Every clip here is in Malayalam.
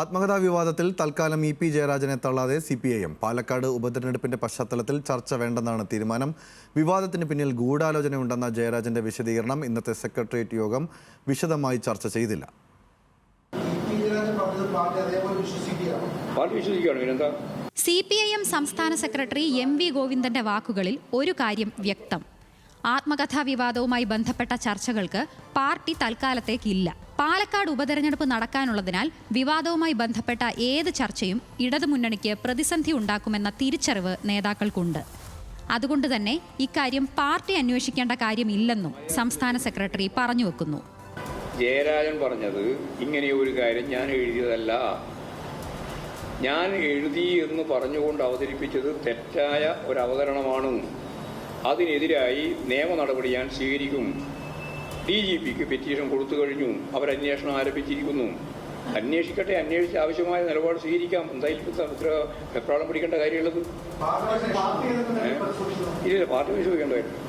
ആത്മകഥാ വിവാദത്തിൽ തൽക്കാലം ഇ പി ജയരാജനെ തള്ളാതെ C P I M. Palakkad ഉപതെരഞ്ഞെടുപ്പിന്റെ പശ്ചാത്തലത്തിൽ ചർച്ച വേണ്ടെന്നാണ് തീരുമാനം. വിവാദത്തിന് പിന്നിൽ ഗൂഢാലോചനയുണ്ടെന്ന ജയരാജന്റെ വിശദീകരണം ഇന്നത്തെ സെക്രട്ടേറിയറ്റ് യോഗം വിശദമായി ചർച്ച ചെയ്തില്ല. സി പി ഐ എം സംസ്ഥാന സെക്രട്ടറി എം വി ഗോവിന്ദന്റെ വാക്കുകളിൽ ഒരു കാര്യം വ്യക്തം. ആത്മകഥാ വിവാദവുമായി ബന്ധപ്പെട്ട ചർച്ചകൾക്ക് പാർട്ടി തൽക്കാലത്തേക്കില്ല പാലക്കാട് ഉപതെരഞ്ഞെടുപ്പ് നടക്കാനുള്ളതിനാൽ വിവാദവുമായി ബന്ധപ്പെട്ട ഏത് ചർച്ചയും ഇടതുമുന്നണിക്ക് പ്രതിസന്ധി ഉണ്ടാക്കുമെന്ന തിരിച്ചറിവ് നേതാക്കൾക്കുണ്ട്. അതുകൊണ്ട് തന്നെ ഇക്കാര്യം പാർട്ടി അന്വേഷിക്കേണ്ട കാര്യമില്ലെന്നും സംസ്ഥാന സെക്രട്ടറി പറഞ്ഞു വെക്കുന്നു. ജയരാജൻ പറഞ്ഞത് ഇങ്ങനെ ഒരു കാര്യം ഞാൻ എഴുതിയതല്ല. ഞാൻ എഴുതി എന്ന് പറഞ്ഞുകൊണ്ട് അവതരിപ്പിച്ചത് തെറ്റായ ഒരു അവതരണമാണ്. അതിനെതിരായി നിയമ നടപടി ഞാൻ സ്വീകരിക്കും. ഡി ജി പിക്ക് പെറ്റീഷൻ കൊടുത്തു കഴിഞ്ഞു. അവരന്വേഷണം ആരംഭിച്ചിരിക്കുന്നു. അന്വേഷിക്കട്ടെ അന്വേഷിച്ച് ആവശ്യമായ നിലപാട് സ്വീകരിക്കാം. എന്തായാലും ഇത്ര എപ്രാളം പിടിക്കേണ്ട കാര്യമുള്ളത്? ഇല്ല പാർട്ടി വിശ്വസിക്കേണ്ടതായിരുന്നു.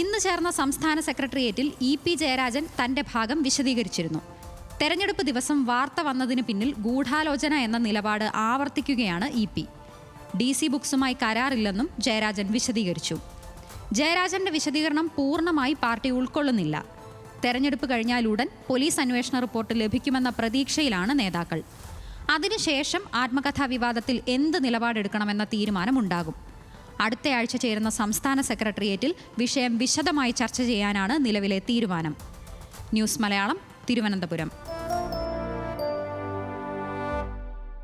ഇന്ന് ചേർന്ന സംസ്ഥാന സെക്രട്ടേറിയറ്റിൽ ഇ പി ജയരാജൻ തന്റെ ഭാഗം വിശദീകരിച്ചിരുന്നു. തെരഞ്ഞെടുപ്പ് ദിവസം വാർത്ത വന്നതിന് പിന്നിൽ ഗൂഢാലോചന എന്ന നിലപാട് ആവർത്തിക്കുകയാണ് ഇ പി. ഡി സി ബുക്സുമായി കരാറില്ലെന്നും ജയരാജൻ വിശദീകരിച്ചു. ജയരാജന്റെ വിശദീകരണം പൂർണമായി പാർട്ടി ഉൾക്കൊള്ളുന്നില്ല. തെരഞ്ഞെടുപ്പ് കഴിഞ്ഞാലുടൻ പോലീസ് അന്വേഷണ റിപ്പോർട്ട് ലഭിക്കുമെന്ന പ്രതീക്ഷയിലാണ് നേതാക്കൾ. അതിനുശേഷം ആത്മകഥാ വിവാദത്തിൽ എന്ത് നിലപാടെടുക്കണമെന്ന തീരുമാനമുണ്ടാകും. അടുത്തയാഴ്ച ചേരുന്ന സംസ്ഥാന സെക്രട്ടേറിയറ്റിൽ വിഷയം വിശദമായി ചർച്ച ചെയ്യാനാണ് നിലവിലെ തീരുമാനം. ന്യൂസ് മലയാളം തിരുവനന്തപുരം.